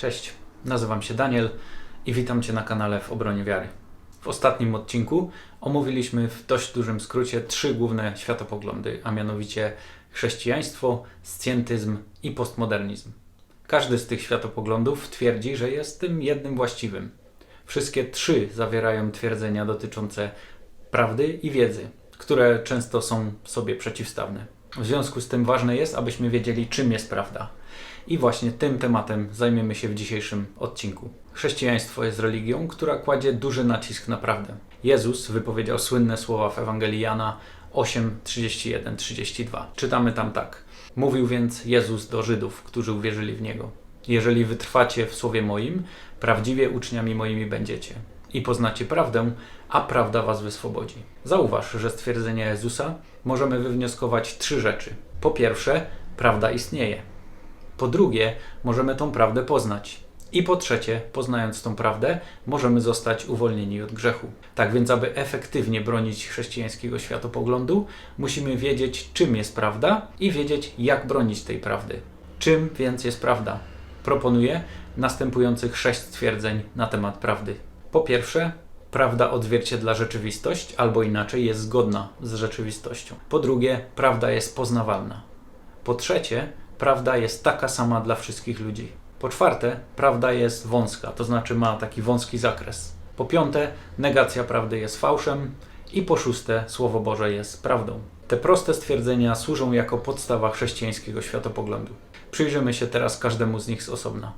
Cześć, nazywam się Daniel i witam Cię na kanale w obronie wiary. W ostatnim odcinku omówiliśmy w dość dużym skrócie trzy główne światopoglądy, a mianowicie chrześcijaństwo, scjentyzm i postmodernizm. Każdy z tych światopoglądów twierdzi, że jest tym jednym właściwym. Wszystkie trzy zawierają twierdzenia dotyczące prawdy i wiedzy, które często są sobie przeciwstawne. W związku z tym ważne jest, abyśmy wiedzieli, czym jest prawda. I właśnie tym tematem zajmiemy się w dzisiejszym odcinku. Chrześcijaństwo jest religią, która kładzie duży nacisk na prawdę. Jezus wypowiedział słynne słowa w Ewangelii Jana 8, 31, 32. Czytamy tam tak. Mówił więc Jezus do Żydów, którzy uwierzyli w Niego. Jeżeli wytrwacie w słowie moim, prawdziwie uczniami moimi będziecie i poznacie prawdę, a prawda was wyswobodzi. Zauważ, że z twierdzenia Jezusa możemy wywnioskować trzy rzeczy. Po pierwsze, prawda istnieje. Po drugie, możemy tą prawdę poznać. I po trzecie, poznając tą prawdę, możemy zostać uwolnieni od grzechu. Tak więc, aby efektywnie bronić chrześcijańskiego światopoglądu, musimy wiedzieć, czym jest prawda i wiedzieć, jak bronić tej prawdy. Czym więc jest prawda? Proponuję następujących sześć stwierdzeń na temat prawdy. Po pierwsze, prawda odzwierciedla rzeczywistość, albo inaczej jest zgodna z rzeczywistością. Po drugie, prawda jest poznawalna. Po trzecie, prawda jest taka sama dla wszystkich ludzi. Po czwarte, prawda jest wąska, to znaczy ma taki wąski zakres. Po piąte, negacja prawdy jest fałszem. I po szóste, Słowo Boże jest prawdą. Te proste stwierdzenia służą jako podstawa chrześcijańskiego światopoglądu. Przyjrzymy się teraz każdemu z nich z osobna.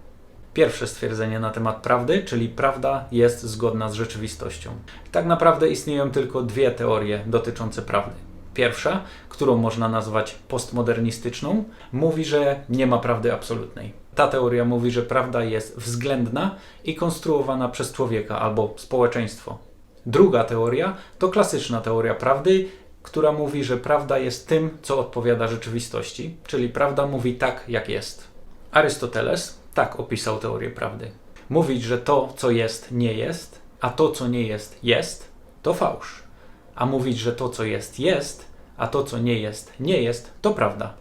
Pierwsze stwierdzenie na temat prawdy, czyli prawda jest zgodna z rzeczywistością. Tak naprawdę istnieją tylko dwie teorie dotyczące prawdy. Pierwsza, którą można nazwać postmodernistyczną, mówi, że nie ma prawdy absolutnej. Ta teoria mówi, że prawda jest względna i konstruowana przez człowieka albo społeczeństwo. Druga teoria to klasyczna teoria prawdy, która mówi, że prawda jest tym, co odpowiada rzeczywistości, czyli prawda mówi tak, jak jest. Arystoteles tak opisał teorię prawdy. Mówić, że to, co jest, nie jest, a to, co nie jest, jest, to fałsz. A mówić, że to, co jest, jest, a to, co nie jest, nie jest, to prawda.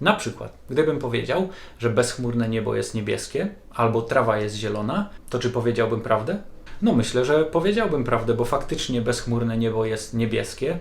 Na przykład, gdybym powiedział, że bezchmurne niebo jest niebieskie, albo trawa jest zielona, to czy powiedziałbym prawdę? No myślę, że powiedziałbym prawdę, bo faktycznie bezchmurne niebo jest niebieskie,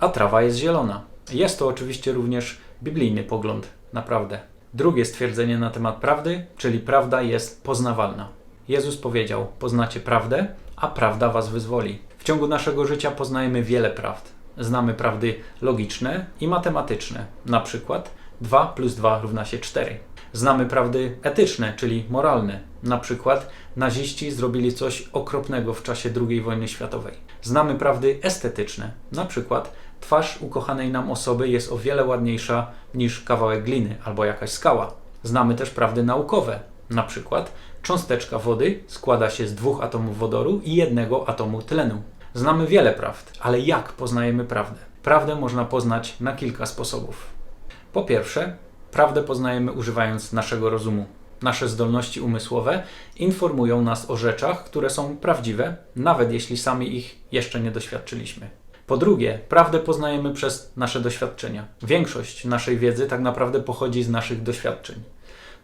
a trawa jest zielona. Jest to oczywiście również biblijny pogląd, naprawdę. Drugie stwierdzenie na temat prawdy, czyli prawda jest poznawalna. Jezus powiedział: Poznacie prawdę, a prawda was wyzwoli. Ciągu naszego życia poznajemy wiele prawd. Znamy prawdy logiczne i matematyczne, na przykład 2 plus 2 równa się 4. Znamy prawdy etyczne, czyli moralne, na przykład naziści zrobili coś okropnego w czasie II wojny światowej. Znamy prawdy estetyczne, na przykład twarz ukochanej nam osoby jest o wiele ładniejsza niż kawałek gliny albo jakaś skała. Znamy też prawdy naukowe, na przykład cząsteczka wody składa się z dwóch atomów wodoru i jednego atomu tlenu. Znamy wiele prawd, ale jak poznajemy prawdę? Prawdę można poznać na kilka sposobów. Po pierwsze, prawdę poznajemy używając naszego rozumu. Nasze zdolności umysłowe informują nas o rzeczach, które są prawdziwe, nawet jeśli sami ich jeszcze nie doświadczyliśmy. Po drugie, prawdę poznajemy przez nasze doświadczenia. Większość naszej wiedzy tak naprawdę pochodzi z naszych doświadczeń.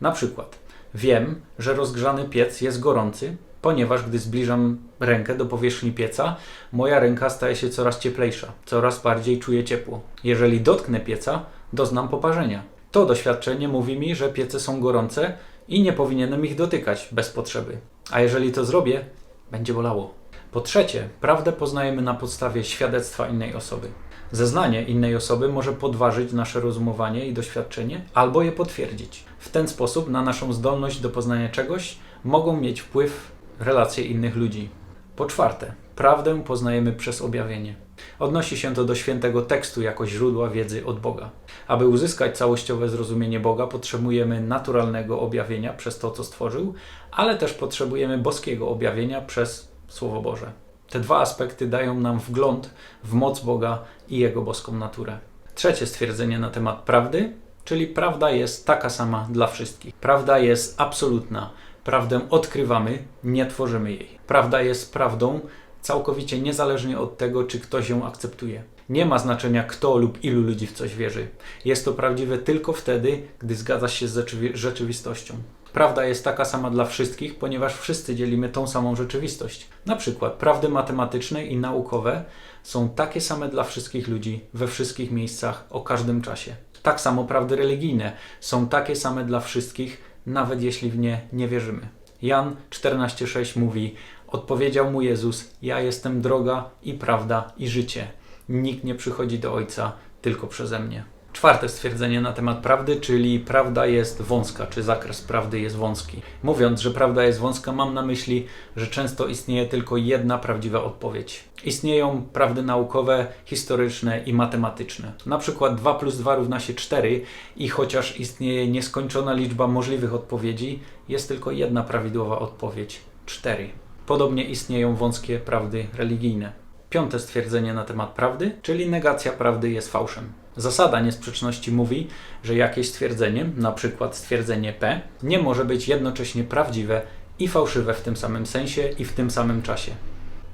Na przykład, wiem, że rozgrzany piec jest gorący, ponieważ gdy zbliżam rękę do powierzchni pieca, moja ręka staje się coraz cieplejsza, coraz bardziej czuję ciepło. Jeżeli dotknę pieca, doznam poparzenia. To doświadczenie mówi mi, że piece są gorące i nie powinienem ich dotykać bez potrzeby. A jeżeli to zrobię, będzie bolało. Po trzecie, prawdę poznajemy na podstawie świadectwa innej osoby. Zeznanie innej osoby może podważyć nasze rozumowanie i doświadczenie, albo je potwierdzić. W ten sposób na naszą zdolność do poznania czegoś mogą mieć wpływ relacje innych ludzi. Po czwarte, prawdę poznajemy przez objawienie. Odnosi się to do świętego tekstu jako źródła wiedzy od Boga. Aby uzyskać całościowe zrozumienie Boga, potrzebujemy naturalnego objawienia przez to, co stworzył, ale też potrzebujemy boskiego objawienia przez Słowo Boże. Te dwa aspekty dają nam wgląd w moc Boga i Jego boską naturę. Trzecie stwierdzenie na temat prawdy, czyli prawda jest taka sama dla wszystkich. Prawda jest absolutna. Prawdę odkrywamy, nie tworzymy jej. Prawda jest prawdą całkowicie niezależnie od tego, czy ktoś ją akceptuje. Nie ma znaczenia, kto lub ilu ludzi w coś wierzy. Jest to prawdziwe tylko wtedy, gdy zgadza się z rzeczywi- rzeczywistością. Prawda jest taka sama dla wszystkich, ponieważ wszyscy dzielimy tą samą rzeczywistość. Na przykład prawdy matematyczne i naukowe są takie same dla wszystkich ludzi we wszystkich miejscach o każdym czasie. Tak samo prawdy religijne są takie same dla wszystkich, nawet jeśli w nie nie wierzymy. Jan 14:6 mówi: Odpowiedział mu Jezus: Ja jestem droga i prawda i życie. Nikt nie przychodzi do Ojca tylko przeze mnie. Czwarte stwierdzenie na temat prawdy, czyli prawda jest wąska, czy zakres prawdy jest wąski. Mówiąc, że prawda jest wąska, mam na myśli, że często istnieje tylko jedna prawdziwa odpowiedź. Istnieją prawdy naukowe, historyczne i matematyczne. Na przykład 2 plus 2 równa się 4 i chociaż istnieje nieskończona liczba możliwych odpowiedzi, jest tylko jedna prawidłowa odpowiedź 4. Podobnie istnieją wąskie prawdy religijne. Piąte stwierdzenie na temat prawdy, czyli negacja prawdy jest fałszem. Zasada niesprzeczności mówi, że jakieś stwierdzenie, na przykład stwierdzenie P, nie może być jednocześnie prawdziwe i fałszywe w tym samym sensie i w tym samym czasie.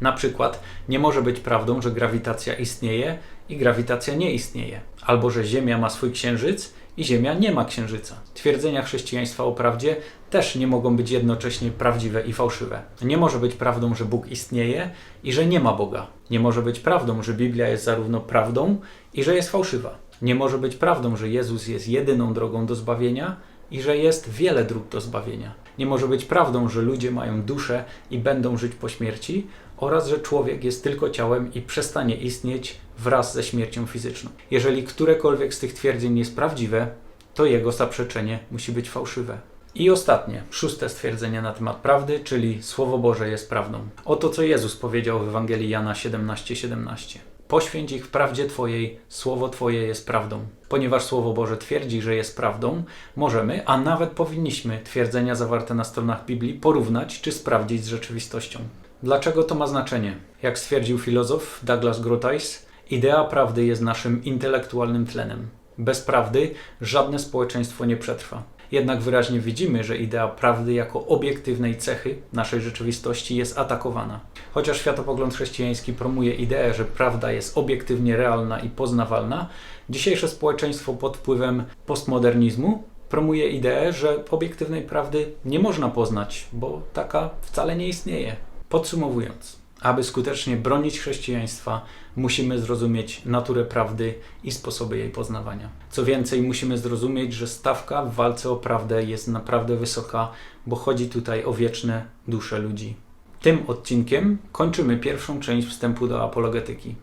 Na przykład nie może być prawdą, że grawitacja istnieje i grawitacja nie istnieje, albo że Ziemia ma swój księżyc i Ziemia nie ma księżyca. Twierdzenia chrześcijaństwa o prawdzie też nie mogą być jednocześnie prawdziwe i fałszywe. Nie może być prawdą, że Bóg istnieje i że nie ma Boga. Nie może być prawdą, że Biblia jest zarówno prawdą i że jest fałszywa. Nie może być prawdą, że Jezus jest jedyną drogą do zbawienia i że jest wiele dróg do zbawienia. Nie może być prawdą, że ludzie mają duszę i będą żyć po śmierci, oraz że człowiek jest tylko ciałem i przestanie istnieć wraz ze śmiercią fizyczną. Jeżeli którekolwiek z tych twierdzeń jest prawdziwe, to jego zaprzeczenie musi być fałszywe. I ostatnie, szóste stwierdzenie na temat prawdy, czyli Słowo Boże jest prawdą. Oto co Jezus powiedział w Ewangelii Jana 17:17. 17. Poświęć ich w prawdzie Twojej, Słowo Twoje jest prawdą. Ponieważ Słowo Boże twierdzi, że jest prawdą, możemy, a nawet powinniśmy twierdzenia zawarte na stronach Biblii porównać czy sprawdzić z rzeczywistością. Dlaczego to ma znaczenie? Jak stwierdził filozof Douglas Groothuis, idea prawdy jest naszym intelektualnym tlenem. Bez prawdy żadne społeczeństwo nie przetrwa. Jednak wyraźnie widzimy, że idea prawdy jako obiektywnej cechy naszej rzeczywistości jest atakowana. Chociaż światopogląd chrześcijański promuje ideę, że prawda jest obiektywnie realna i poznawalna, dzisiejsze społeczeństwo pod wpływem postmodernizmu promuje ideę, że obiektywnej prawdy nie można poznać, bo taka wcale nie istnieje. Podsumowując, aby skutecznie bronić chrześcijaństwa, musimy zrozumieć naturę prawdy i sposoby jej poznawania. Co więcej, musimy zrozumieć, że stawka w walce o prawdę jest naprawdę wysoka, bo chodzi tutaj o wieczne dusze ludzi. Tym odcinkiem kończymy pierwszą część wstępu do apologetyki.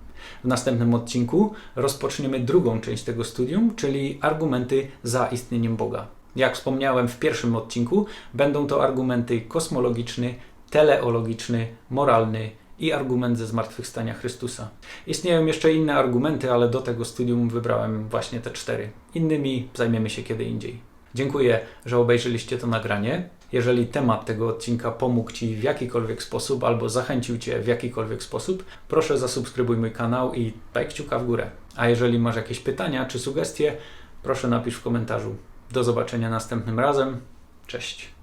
W następnym odcinku rozpoczniemy drugą część tego studium, czyli argumenty za istnieniem Boga. Jak wspomniałem w pierwszym odcinku, będą to argumenty kosmologiczny, teleologiczny, moralny i argument ze zmartwychwstania Chrystusa. Istnieją jeszcze inne argumenty, ale do tego studium wybrałem właśnie te cztery. Innymi zajmiemy się kiedy indziej. Dziękuję, że obejrzeliście to nagranie. Jeżeli temat tego odcinka pomógł Ci w jakikolwiek sposób albo zachęcił Cię w jakikolwiek sposób, proszę zasubskrybuj mój kanał i daj kciuka w górę. A jeżeli masz jakieś pytania czy sugestie, proszę napisz w komentarzu. Do zobaczenia następnym razem. Cześć.